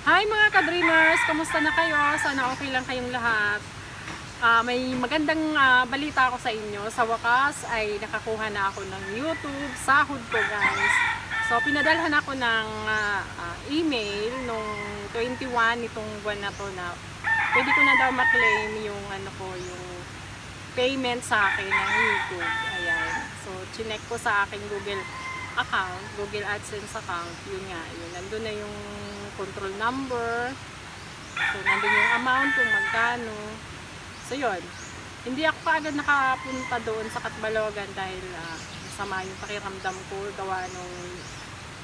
Hi mga ka-dreamers! Kamusta na kayo? Sana okay lang kayong lahat. Ah, may magandang ah, balita ako sa inyo. Sa wakas ay nakakuha na ako ng YouTube sahod ko guys. So pinadalhan ako ng ah, ah, email nung 21 itong buwan na to na pwede ko na daw maklaim yung ano ko yung payment sa akin ng YouTube. Ayan. So chinek ko sa aking Google account, Google AdSense account. Yun nga, yun. Nandun na yung control number. So nandun yung amount kung magkano. So yun. Hindi ako kaagad nakapunta doon sa Katbalogan dahil ah, masama yung pakiramdam ko gawa nung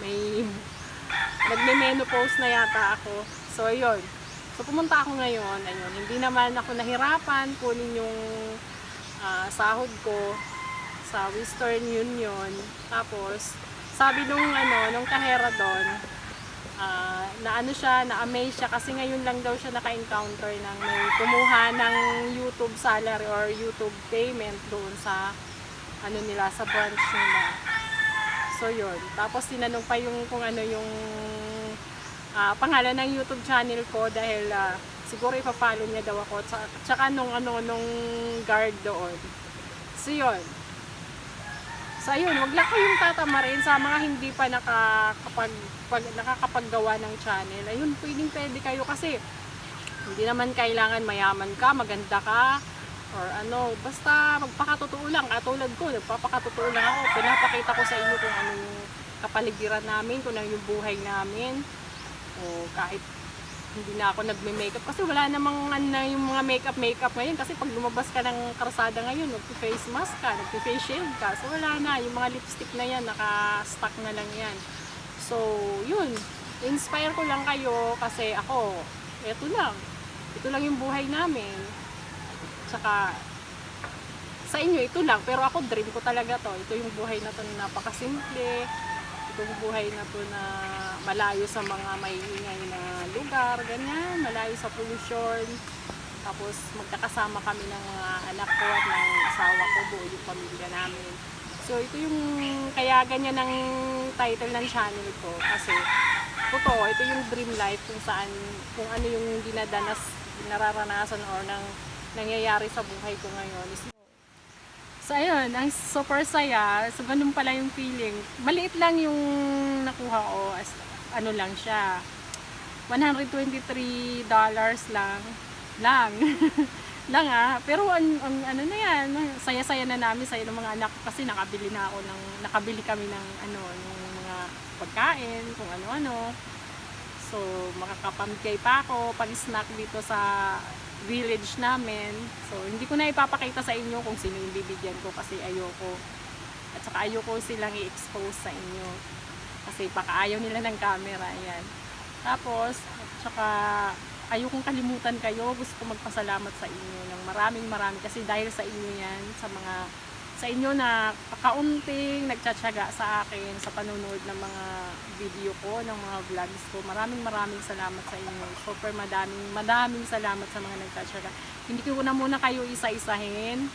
may nagme-menopause na yata ako. So yun. So pumunta ako ngayon, ayun, hindi naman ako nahirapan kunin yung ah, sahod ko sa Western Union. Tapos sabi nung ano, nung kahera doon, ah, na ano siya, na amaze siya kasi ngayon lang daw siya naka-encounter ng may kumuha ng YouTube salary or YouTube payment doon sa ano nila, sa branch nila. So yun. Tapos tinanong pa yung kung ano yung ah, pangalan ng YouTube channel ko dahil ah, siguro ipa-follow niya daw ako. Tsaka nung ano nung guard doon. So yun. So ayun, wag lang kayong tatamarin sa mga hindi pa nakakapag, pag, nakakapaggawa ng channel. Ayun, pwedeng pwede kayo kasi hindi naman kailangan mayaman ka, maganda ka, or ano, basta magpakatotoo lang. Katulad ko, nagpapakatotoo lang ako. Pinapakita ko sa inyo kung ano yung kapaligiran namin, kung ano yung buhay namin. O kahit hindi na ako nagme-makeup. Kasi wala namang ano yung mga makeup makeup ngayon. Kasi pag lumabas ka ng karsada ngayon nagpi-face mask ka, nagpi-face shield ka. So wala na, yung mga lipstick na yan naka-stock na lang yan. So yun, inspire ko lang kayo kasi ako eto lang, ito lang yung buhay namin. Tsaka sa inyo ito lang. Pero ako dream ko talaga to. Ito yung buhay na to na napakasimple itong buhay na to na malayo sa mga maingay na lugar, ganyan, malayo sa pollution. Tapos magkakasama kami ng mga anak ko at ng asawa ko, buo yung pamilya namin. So ito yung, kaya ganyan ang title ng channel ko kasi totoo, ito yung dream life kung saan, kung ano yung dinadanas, nararanasan or nang nangyayari sa buhay ko ngayon So ayun, ang super saya. So ganun pala yung feeling. Maliit lang yung nakuha ko. As, ano lang siya. 123 dollars lang. Lang. lang ah. Pero ang, ang ano na yan, saya-saya na namin saya ng mga anak kasi nakabili na ako ng nakabili kami ng ano, ng mga pagkain, kung ano-ano. So makakapamigay pa ako pag snack dito sa village namin. So, hindi ko na ipapakita sa inyo kung sino yung bibigyan ko kasi ayoko. At saka ayoko silang i-expose sa inyo. Kasi baka ayaw nila ng camera. Ayan. Tapos, at saka ayokong kalimutan kayo. Gusto ko magpasalamat sa inyo ng maraming maraming kasi dahil sa inyo yan, sa mga sa inyo na kakaunting nagtsatsaga sa akin sa panonood ng mga video ko, ng mga vlogs ko. Maraming maraming salamat sa inyo. Super madaming, madaming salamat sa mga nagtsatsaga. Hindi ko na muna kayo isa-isahin.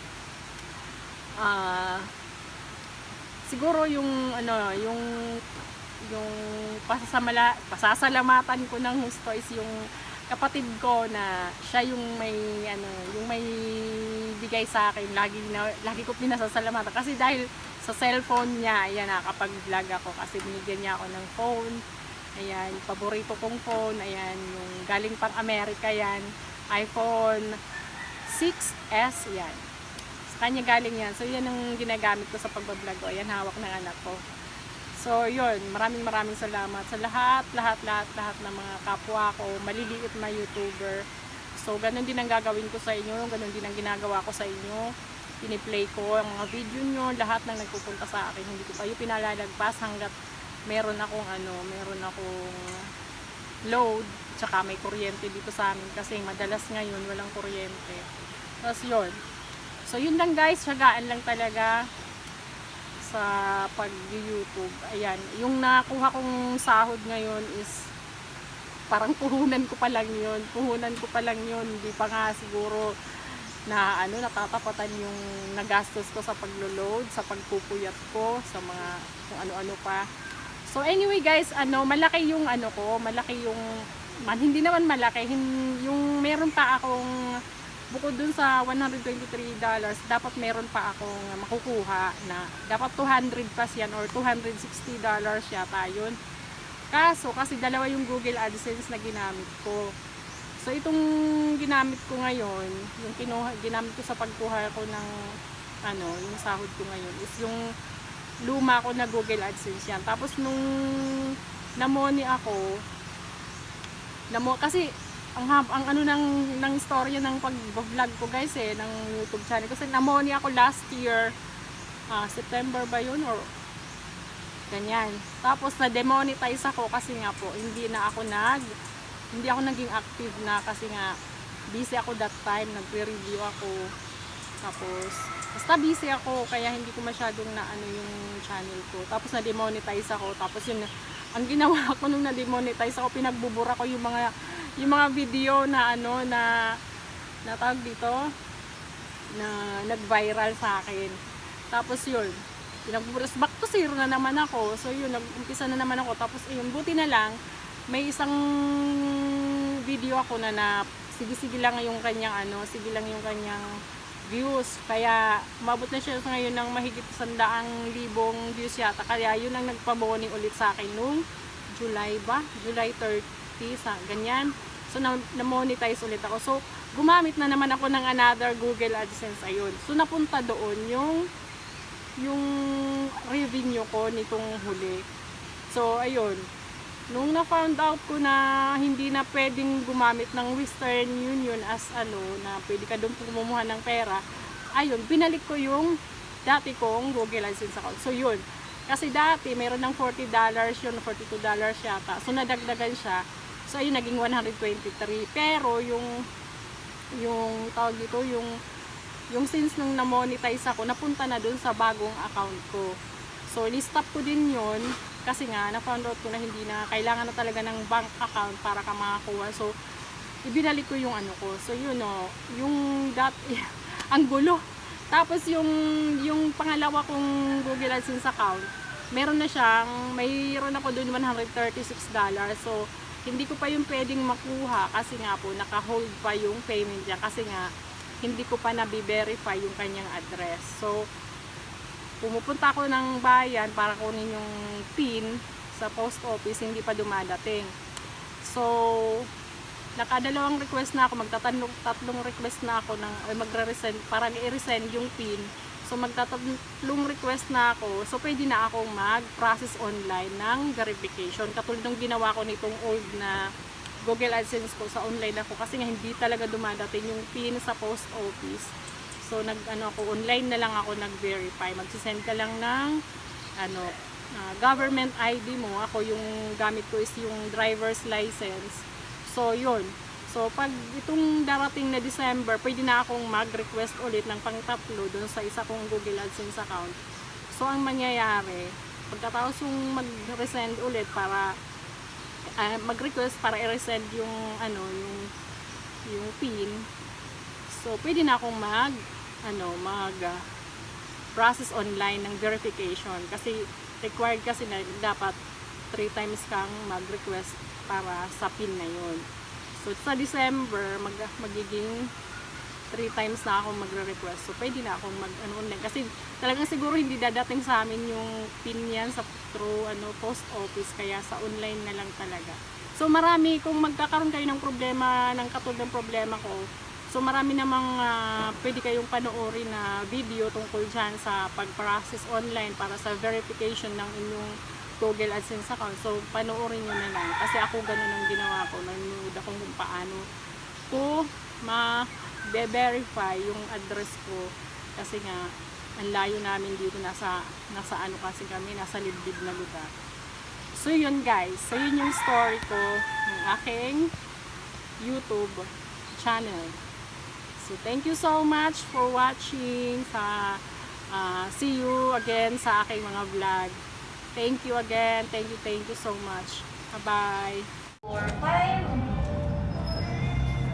Ah, siguro yung ano, yung yung pasasamala, pasasalamatan ko ng gusto is yung kapatid ko na siya yung may ano, yung may bigay sa akin. Lagi na lagi ko pinasasalamatan kasi dahil sa cellphone niya, ayan nakakapag-vlog ako kasi binigyan niya ako ng phone. Ayan, paborito kong phone. Ayan, yung galing pang Amerika yan. iPhone 6S, yan. Sa kanya galing yan. So, yan ang ginagamit ko sa pagbablog ko. Ayan, hawak ng anak ko. So, yun, maraming maraming salamat sa lahat, lahat, lahat, lahat ng mga kapwa ko, maliliit na YouTuber. So, ganun din ang gagawin ko sa inyo, ganun din ang ginagawa ko sa inyo. Piniplay ko ang mga video nyo, lahat ng nagpupunta sa akin, hindi ko kayo pinalalagpas hanggat meron akong ano, meron akong load, tsaka may kuryente dito sa amin kasi madalas ngayon walang kuryente. Tapos yun. So, yun lang guys, syagaan lang talaga sa pag-YouTube. Ayan, yung nakuha kong sahod ngayon is parang puhunan ko pa lang yun. Puhunan ko pa lang yun. Hindi pa nga siguro na ano, natatapatan yung nagastos ko sa paglo-load, sa pagpupuyat ko, sa mga kung ano-ano pa. So anyway guys, ano, malaki yung ano ko, malaki yung man, hindi naman malaki. Yung meron pa akong, bukod dun sa $123, dapat meron pa akong makukuha na dapat 200 plus yan or $260 yata yun. Kaso, kasi dalawa yung Google AdSense na ginamit ko. So, itong ginamit ko ngayon, yung kinuha, ginamit ko sa pagkuha ko ng, ano, yung sahod ko ngayon, is yung luma ko na Google AdSense yan. Tapos, nung namoni ako, namo, kasi, ang, ang ano ng, ng storya ng pag-vlog ko guys eh, ng YouTube channel. Kasi namoni ako last year, ah, September ba yun or ganyan. Tapos na-demonetize ako kasi nga po, hindi na ako nag, hindi ako naging active na kasi nga busy ako that time, nagre-review ako. Tapos, basta busy ako, kaya hindi ko masyadong na ano yung channel ko. Tapos na-demonetize ako. Tapos yun, ang ginawa ko nung na-demonetize ako, pinagbubura ko yung mga, yung mga video na ano, na, na tawag dito, na nag-viral sa akin. Tapos yun, pinagbuburas back to zero na naman ako. So yun, nag-umpisa na naman ako. Tapos yun, buti na lang, may isang video ako na na sige-sige lang yung kanyang ano, sige lang yung kanyang views. Kaya umabot na siya ngayon ng mahigit sandaang libong views yata. Kaya yun ang nagpaboni ulit sa akin nung July ba? July 30 sa ganyan. So na, na-monetize ulit ako. So gumamit na naman ako ng another Google AdSense ayun. So napunta doon yung yung revenue ko nitong huli. So, ayun. Nung na-found out ko na hindi na pwedeng gumamit ng Western Union as ano, na pwede ka doon pumumuha ng pera, ayun, binalik ko yung dati kong Google AdSense account. So, yun. Kasi dati, mayroon ng $40 yun, $42 yata. So, nadagdagan siya. So, ayun, naging 123. Pero, yung yung tawag dito, yung yung since nung na-monetize ako, napunta na dun sa bagong account ko. So, listap ko din yun kasi nga, na-found out ko na hindi na kailangan na talaga ng bank account para ka makakuha. So, ibinalik ko yung ano ko. So, yun o, yung dat, ang gulo. Tapos, yung, yung pangalawa kong Google AdSense account, meron na siyang, mayroon ako dun $136. So, hindi ko pa yung pwedeng makuha kasi nga po, naka-hold pa yung payment niya kasi nga, hindi ko pa nabi-verify yung kanyang address. So, pumupunta ako ng bayan para kunin yung PIN sa post office, hindi pa dumadating. So, nakadalawang request na ako, magtatanong tatlong request na ako ng magre-resend para i-resend yung PIN. So magtatatlong request na ako. So pwede na akong mag-process online ng verification. Katulad ng ginawa ko nitong old na Google AdSense ko sa online ako kasi nga hindi talaga dumadating yung PIN sa post office. So nag ano ako online na lang ako nag-verify. Magse-send ka lang ng ano ah, government ID mo. Ako yung gamit ko is yung driver's license. So yun. So pag itong darating na December, pwede na akong mag-request ulit ng pangtatlo doon sa isa kong Google AdSense account. So ang mangyayari, pagkatapos yung mag-resend ulit para ah, mag-request para i-resend yung ano yung yung PIN. So pwede na akong mag ano mag ah, process online ng verification kasi required kasi na dapat 3 times kang mag-request para sa PIN na yun. So sa December mag magiging 3 times na ako magre-request. So pwede na akong mag ano online kasi talagang siguro hindi dadating sa amin yung PIN yan sa through ano post office kaya sa online na lang talaga. So marami kung magkakaroon kayo ng problema ng katulad ng problema ko. So marami namang ah, pwede kayong panoorin na video tungkol dyan sa pag-process online para sa verification ng inyong Google AdSense account. So panoorin nyo na lang kasi ako ganun ang ginawa ko. Nanonood ako kung paano ko ma-verify yung address ko kasi nga ang layo namin dito nasa nasa ano kasi kami nasa liblib na lugar. So yun guys, so yun yung story ko ng aking YouTube channel. So thank you so much for watching sa ah, see you again sa aking mga vlog. Thank you again. Thank you, thank you so much. Bye-bye. four, five,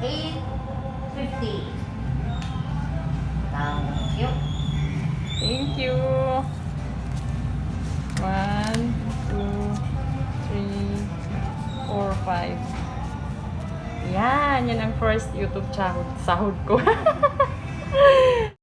eight, fifty. Thank you. Thank you. One, two, three, four, five. Yan, yan ang first YouTube sahod, sahod ko.